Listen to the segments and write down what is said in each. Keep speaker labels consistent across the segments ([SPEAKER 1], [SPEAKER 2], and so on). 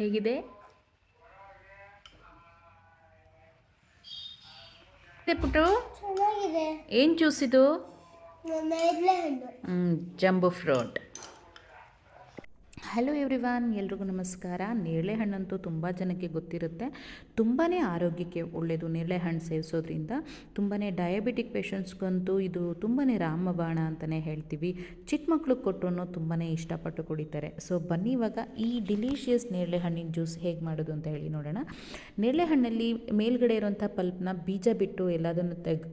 [SPEAKER 1] ಹೇಗಿದೆ? ಪುಟ್ಟು ಏನು ಜ್ಯೂಸ್ ಇದು?
[SPEAKER 2] ಹ್ಮ್
[SPEAKER 1] ಜಂಬು ಫ್ರೂಟ್. ಹಲೋ ಎವ್ರಿವಾನ್ ಎಲ್ರಿಗೂ ನಮಸ್ಕಾರ. ನೇರಳೆ ಹಣ್ಣಂತೂ ತುಂಬ ಜನಕ್ಕೆ ಗೊತ್ತಿರುತ್ತೆ. ತುಂಬಾ ಆರೋಗ್ಯಕ್ಕೆ ಒಳ್ಳೆಯದು ನೇರಳೆ ಹಣ್ಣು ಸೇವಿಸೋದ್ರಿಂದ. ತುಂಬಾ ಡಯಾಬಿಟಿಕ್ ಪೇಷಂಟ್ಸ್ಗಂತೂ ಇದು ತುಂಬಾ ರಾಮಬಾಣ ಅಂತಲೇ ಹೇಳ್ತೀವಿ. ಚಿಕ್ಕ ಮಕ್ಳಿಗೆ ಕೊಟ್ಟರು ತುಂಬಾ ಇಷ್ಟಪಟ್ಟು ಕುಡಿತಾರೆ. ಸೊ ಬನ್ನಿ ಇವಾಗ ಈ ಡಿಲಿಷಿಯಸ್ ನೇರಳೆ ಹಣ್ಣಿನ ಜ್ಯೂಸ್ ಹೇಗೆ ಮಾಡೋದು ಅಂತ ಹೇಳಿ ನೋಡೋಣ. ನೇರಳೆ ಹಣ್ಣಲ್ಲಿ ಮೇಲ್ಗಡೆ ಇರುವಂಥ ಪಲ್ಪ್ನ ಬೀಜ ಬಿಟ್ಟು ಎಲ್ಲದನ್ನು ತೆಗ್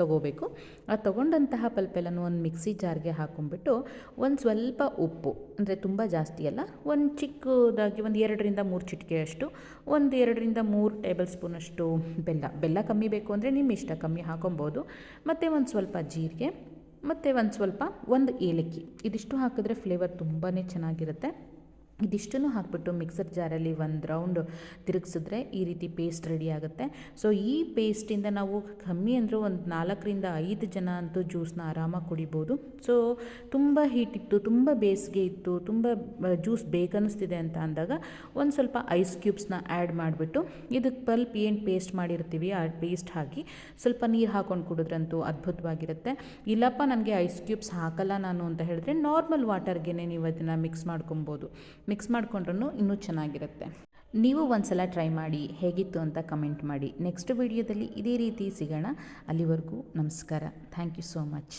[SPEAKER 1] ತಗೋಬೇಕು. ಆ ತಗೊಂಡಂತಹ ಪಲ್ಪೆಲ್ಲನೂ ಒಂದು ಮಿಕ್ಸಿ ಜಾರ್ಗೆ ಹಾಕೊಂಡ್ಬಿಟ್ಟು ಒಂದು ಸ್ವಲ್ಪ ಉಪ್ಪು, ಅಂದರೆ ತುಂಬ ಅಲ್ಲ. ಒಂದು ಚಿಕ್ಕದಾಗಿ ಒಂದು ಎರಡರಿಂದ ಮೂರು ಚಿಟಿಕೆಯಷ್ಟು ಒಂದು ಎರಡರಿಂದ ಮೂರು ಟೇಬಲ್ ಸ್ಪೂನಷ್ಟು ಬೆಲ್ಲ. ಬೆಲ್ಲ ಕಮ್ಮಿ ಬೇಕು ಅಂದರೆ ನಿಮ್ಮ ಇಷ್ಟ ಕಮ್ಮಿ ಹಾಕೊಬೋದು. ಮತ್ತು ಒಂದು ಸ್ವಲ್ಪ ಜೀರಿಗೆ, ಮತ್ತು ಒಂದು ಸ್ವಲ್ಪ ಒಂದು ಏಲಕ್ಕಿ. ಇದಿಷ್ಟು ಹಾಕಿದ್ರೆ ಫ್ಲೇವರ್ ತುಂಬಾ ಚೆನ್ನಾಗಿರುತ್ತೆ. ಇದಿಷ್ಟನ್ನು ಹಾಕ್ಬಿಟ್ಟು ಮಿಕ್ಸರ್ ಜಾರಲ್ಲಿ ಒಂದು ರೌಂಡ್ ತಿರುಗಿಸಿದ್ರೆ ಈ ರೀತಿ ಪೇಸ್ಟ್ ರೆಡಿ ಆಗುತ್ತೆ. ಸೊ ಈ ಪೇಸ್ಟಿಂದ ನಾವು ಕಮ್ಮಿ ಅಂದರೂ ಒಂದು ನಾಲ್ಕರಿಂದ ಐದು ಜನ ಅಂತೂ ಜ್ಯೂಸ್ನ ಆರಾಮಾಗಿ ಕುಡಿಬೋದು. ಸೊ ತುಂಬ ಹೀಟ್ ಇತ್ತು, ತುಂಬ ಬೇಸಿಗೆ ಇತ್ತು, ತುಂಬ ಜ್ಯೂಸ್ ಬೇಕನ್ನಿಸ್ತಿದೆ ಅಂತ ಅಂದಾಗ ಒಂದು ಸ್ವಲ್ಪ ಐಸ್ ಕ್ಯೂಬ್ಸ್ನ ಆ್ಯಡ್ ಮಾಡಿಬಿಟ್ಟು ಇದಕ್ಕೆ ಪಲ್ಪ್ ಏನು ಪೇಸ್ಟ್ ಮಾಡಿರ್ತೀವಿ ಆ ಪೇಸ್ಟ್ ಹಾಕಿ ಸ್ವಲ್ಪ ನೀರು ಹಾಕೊಂಡು ಕುಡಿದ್ರಂತೂ ಅದ್ಭುತವಾಗಿರುತ್ತೆ. ಇಲ್ಲಪ್ಪ ನನಗೆ ಐಸ್ ಕ್ಯೂಬ್ಸ್ ಹಾಕಲ್ಲ ನಾನು ಅಂತ ಹೇಳಿದ್ರೆ ನಾರ್ಮಲ್ ವಾಟರ್ಗೆ ನೀವು ಅದನ್ನು ಮಿಕ್ಸ್ ಮಾಡ್ಕೊಬೋದು. ಮಿಕ್ಸ್ ಮಾಡಿಕೊಂಡ್ರೂ ಇನ್ನೂ ಚೆನ್ನಾಗಿರುತ್ತೆ. ನೀವು ಒಂದ್ಸಲ ಟ್ರೈ ಮಾಡಿ, ಹೇಗಿತ್ತು ಅಂತ ಕಮೆಂಟ್ ಮಾಡಿ. ನೆಕ್ಸ್ಟ್ ವಿಡಿಯೋದಲ್ಲಿ ಇದೇ ರೀತಿ ಸಿಗೋಣ. ಅಲ್ಲಿವರೆಗೂ ನಮಸ್ಕಾರ. Thank you so much.